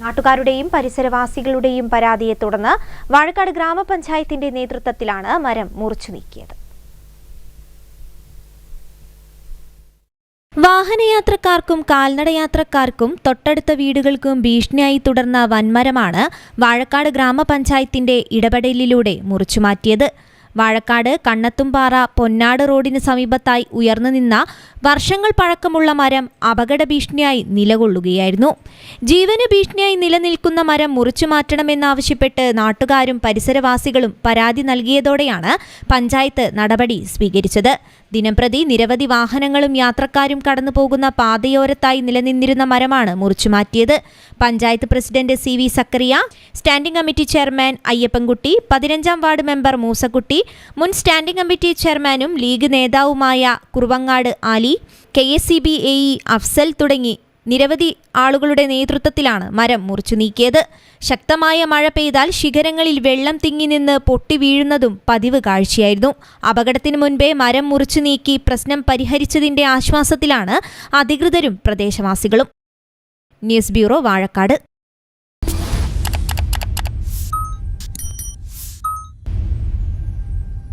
നാട്ടുകാരുടെയും പരിസരവാസികളുടെയും പരാതിയെ തുടർന്ന് വാഴക്കാട് ഗ്രാമപഞ്ചായത്തിന്റെ നേതൃത്വത്തിലാണ് മരം മുറിച്ചു നീക്കിയത്. വാഹനയാത്രക്കാർക്കും കാൽനടയാത്രക്കാർക്കും തൊട്ടടുത്ത വീടുകൾക്കും ഭീഷണിയായി തുടർന്ന വൻമരമാണ് വാഴക്കാട് ഗ്രാമപഞ്ചായത്തിന്റെ ഇടപെടലിലൂടെ മുറിച്ചുമാറ്റിയത് വാഴക്കാട് കണ്ണത്തുംപാറ പൊന്നാട് റോഡിന് സമീപത്തായി ഉയർന്നു നിന്ന വർഷങ്ങൾ പഴക്കമുള്ള മരം അപകട ഭീഷണിയായി നിലകൊള്ളുകയായിരുന്നു. ജീവന് ഭീഷണിയായി നിലനിൽക്കുന്ന മരം മുറിച്ചു മാറ്റണമെന്നാവശ്യപ്പെട്ട് നാട്ടുകാരും പരിസരവാസികളും പരാതി നൽകിയതോടെയാണ് പഞ്ചായത്ത് നടപടി സ്വീകരിച്ചത്. ദിനംപ്രതി നിരവധി വാഹനങ്ങളും യാത്രക്കാരും കടന്നുപോകുന്ന പാതയോരത്തായി നിലനിന്നിരുന്ന മരമാണ് മുറിച്ചുമാറ്റിയത് panchayat president C V Zakariya standing committee chairman Ayyappankutty പതിനഞ്ചാം വാർഡ് മെമ്പർ മൂസക്കുട്ടി മുൻ സ്റ്റാൻഡിംഗ് കമ്മിറ്റി ചെയർമാനും ലീഗ് നേതാവുമായ Kuruvangad Ali K S C B A E Afsal തുടങ്ങി നിരവധി ആളുകളുടെ നേതൃത്വത്തിലാണ് മരം മുറിച്ചു നീക്കിയത്. ശക്തമായ മഴ പെയ്താൽ ശിഖരങ്ങളിൽ വെള്ളം തിങ്ങി നിന്ന് പൊട്ടി വീഴുന്നതും പതിവ് കാഴ്ചയായിരുന്നു. അപകടത്തിന് മുൻപേ മരം മുറിച്ചു നീക്കി പ്രശ്നം പരിഹരിച്ചതിന്റെ ആശ്വാസത്തിലാണ് അധികൃതരും പ്രദേശവാസികളും. News bureau Vazhakkad.